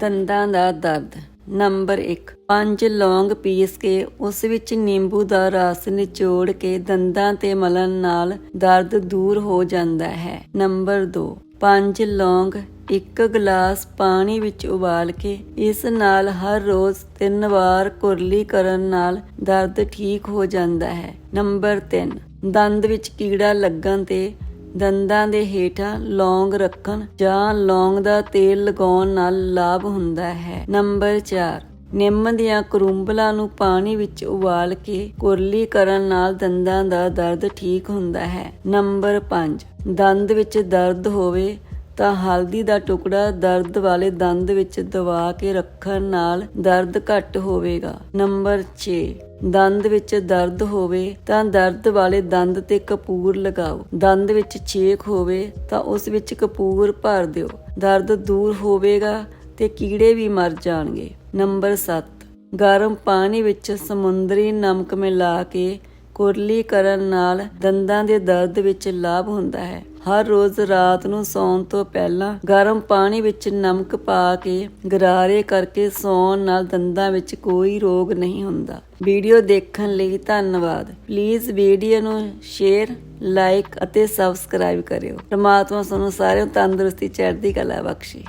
ਦੰਦਾਂ ਦਾ ਦਰਦ। ਨੰਬਰ 1 ਪੰਜ ਲੌਂਗ ਪੀਸ ਕੇ ਉਸ ਵਿੱਚ ਨਿੰਬੂ ਦਾ ਰਸ ਨਿਚੋੜ ਕੇ ਦੰਦਾਂ ਤੇ ਮਲਣ ਨਾਲ ਦਰਦ ਦੂਰ ਹੋ ਜਾਂਦਾ ਹੈ। ਨੰਬਰ 2 ਪੰਜ ਲੌਂਗ ਇੱਕ ਗਲਾਸ ਪਾਣੀ ਵਿੱਚ ਉਬਾਲ ਕੇ ਇਸ ਨਾਲ ਹਰ ਰੋਜ਼ ਤਿੰਨ ਵਾਰ ਕੁਰਲੀ ਕਰਨ ਨਾਲ ਦਰਦ ਠੀਕ ਹੋ ਜਾਂਦਾ ਹੈ। ਨੰਬਰ 3 ਦੰਦ ਵਿੱਚ ਕੀੜਾ ਲੱਗਣ ਤੇ ਦੰਦਾਂ ਦੇ ਹੇਠਾਂ ਲੌਂਗ ਰੱਖਣ ਜਾਂ ਲੌਂਗ ਦਾ ਤੇਲ ਲਗਾਉਣ ਨਾਲ ਲਾਭ ਹੁੰਦਾ ਹੈ। ਨੰਬਰ 4 ਨਿੰਮ ਦੀਆਂ ਕਰੂੰਬਲਾਂ ਨੂੰ ਪਾਣੀ ਵਿੱਚ ਉਬਾਲ ਕੇ ਕੁਰਲੀ ਕਰਨ ਨਾਲ ਦੰਦਾਂ ਦਾ ਦਰਦ ਠੀਕ ਹੁੰਦਾ ਹੈ। ਨੰਬਰ 5 ਦੰਦ ਵਿੱਚ ਦਰਦ ਹੋਵੇ ਤਾਂ ਹਲਦੀ ਦਾ ਟੁਕੜਾ ਦਰਦ ਵਾਲੇ ਦੰਦ ਵਿੱਚ ਦਬਾ ਕੇ ਰੱਖਣ ਨਾਲ ਦਰਦ ਘੱਟ ਹੋਵੇਗਾ। ਨੰਬਰ 6 ਦੰਦ ਵਿੱਚ ਦਰਦ ਹੋਵੇ ਤਾਂ ਦਰਦ ਵਾਲੇ ਦੰਦ ਤੇ ਕਪੂਰ ਲਗਾਓ। ਦੰਦ ਵਿੱਚ ਛੇਕ ਹੋਵੇ ਤਾਂ ਉਸ ਵਿੱਚ ਕਪੂਰ ਭਰ ਦਿਓ। ਦਰਦ ਦੂਰ ਹੋਵੇਗਾ ਤੇ ਕੀੜੇ ਵੀ ਮਰ ਜਾਣਗੇ। ਨੰਬਰ 7 ਗਰਮ ਪਾਣੀ ਵਿੱਚ ਸਮੁੰਦਰੀ ਨਮਕ ਮਿਲਾ ਕੇ ਕੁਰਲੀ ਕਰਨ ਨਾਲ ਦੰਦਾਂ ਦੇ ਦਰਦ ਵਿੱਚ ਲਾਭ ਹੁੰਦਾ ਹੈ। ਹਰ ਰੋਜ਼ ਰਾਤ ਨੂੰ ਸੌਣ ਤੋਂ ਪਹਿਲਾਂ ਗਰਮ ਪਾਣੀ ਵਿੱਚ ਨਮਕ ਪਾ ਕੇ ਗਰਾਰੇ ਕਰਕੇ ਸੌਣ ਨਾਲ ਦੰਦਾਂ ਵਿੱਚ ਕੋਈ ਰੋਗ ਨਹੀਂ ਹੁੰਦਾ। ਵੀਡੀਓ ਦੇਖਣ ਲਈ ਧੰਨਵਾਦ। ਪਲੀਜ਼ ਵੀਡੀਓ ਨੂੰ ਸ਼ੇਅਰ, ਲਾਈਕ ਅਤੇ ਸਬਸਕ੍ਰਾਈਬ ਕਰਿਓ। ਪਰਮਾਤਮਾ ਤੁਹਾਨੂੰ ਸਾਰਿਆਂ ਨੂੰ ਤੰਦਰੁਸਤੀ, ਚੜ੍ਹਦੀ ਕਲਾ ਬਖਸ਼ੇ।